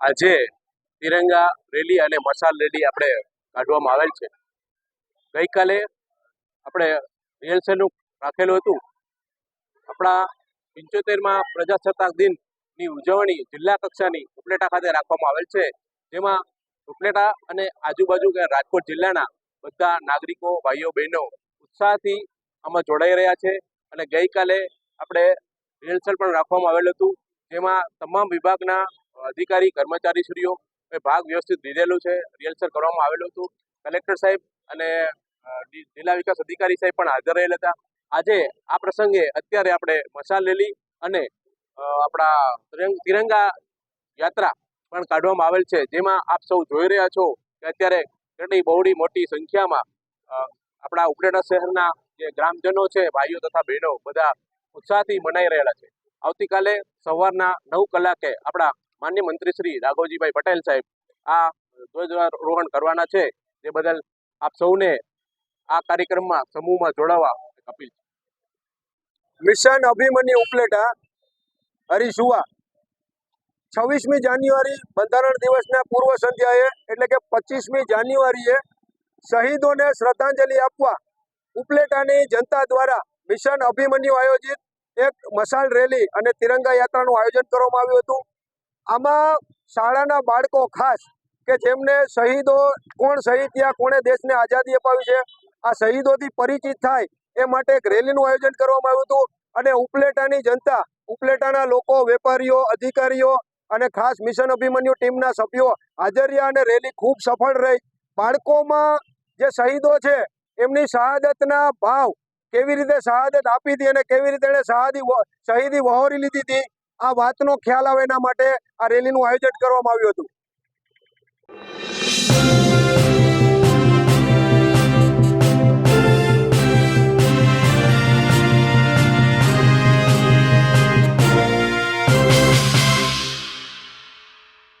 આજે તિરંગા રેલી અને મશાલ રેલી આપણે કાઢવામાં આવેલ છે. ગઈકાલે આપણે રિહર્સલનું રાખેલું હતું. આપણા પંચોતેરમાં પ્રજાસત્તાક દિનની ઉજવણી જિલ્લા કક્ષાની ઉપલેટા ખાતે રાખવામાં આવેલ છે. જેમાં ઉપલેટા અને આજુબાજુ કે રાજકોટ જિલ્લાના બધા નાગરિકો, ભાઈઓ, બહેનો ઉત્સાહથી આમાં જોડાઈ રહ્યા છે અને ગઈકાલે આપણે રિહર્સલ પણ રાખવામાં આવેલું હતું. જેમાં તમામ વિભાગના અધિકારી, કર્મચારીશ્રીઓ ભાગ વ્યવસ્થિત લીધેલું છે. રિહર્સલ કરવામાં આવેલું હતું. કલેક્ટર સાહેબ અને જિલ્લા વિકાસ અધિકારી સાહેબ પણ હાજર રહેલા હતા. આજે આ પ્રસંગે અત્યારે આપણે મશાલ રેલી અને આપણા તિરંગા યાત્રા પણ કાઢવામાં આવેલ છે. જેમાં આપ સૌ જોઈ રહ્યા છો કે અત્યારે કેટલી બહોળી મોટી સંખ્યામાં આપણા ઉપલેટા શહેરના જે ગ્રામજનો છે, ભાઈઓ તથા બહેનો બધા ઉત્સાહથી મનાઈ રહેલા છે. આવતીકાલે સવારના નવ કલાકે આપણા માન્ય મંત્રી શ્રી રાઘવજીભાઈ પટેલ સાહેબ આ ધ્વજારોહણ કરવાના છે. જે બદલ આપ સૌને આ કાર્યક્રમમાં સમૂહમાં જોડાવા અપીલ. મિશન અભિમન્યુ ઉપલેટા હરીશુવા છવ્વીસમી જાન્યુઆરી બંધારણ દિવસના પૂર્વ સંધ્યાએ એટલે કે પચીસમી જાન્યુઆરીએ શહીદોને શ્રદ્ધાંજલિ આપવા ઉપલેટાની જનતા દ્વારા મિશન અભિમન્યુ આયોજિત એક મશાલ રેલી અને તિરંગા યાત્રાનું આયોજન કરવામાં આવ્યું હતું. આમાં શાળાના બાળકો ખાસ કે જેમને શહીદો, કોણ શહીદ થયા, કોણે દેશને આઝાદી અપાવી છે, આ શહીદોથી પરિચિત થાય એ માટે એક રેલીનું આયોજન કરવામાં આવ્યું હતું. અને ઉપલેટાની જનતા, ઉપલેટાના લોકો, વેપારીઓ, અધિકારીઓ અને ખાસ મિશન અભિમન્યુ ટીમના સભ્યો હાજર રહ્યા અને રેલી ખૂબ સફળ રહી. બાળકોમાં જે શહીદો છે, એમની શહાદતના ભાવ કેવી રીતે શહાદત આપી હતી અને કેવી રીતે એણે શહાદી શહીદી વહોરી લીધી હતી આ વાતનો ખ્યાલ આવે એના માટે આ રેલીનું આયોજન કરવામાં આવ્યું હતું.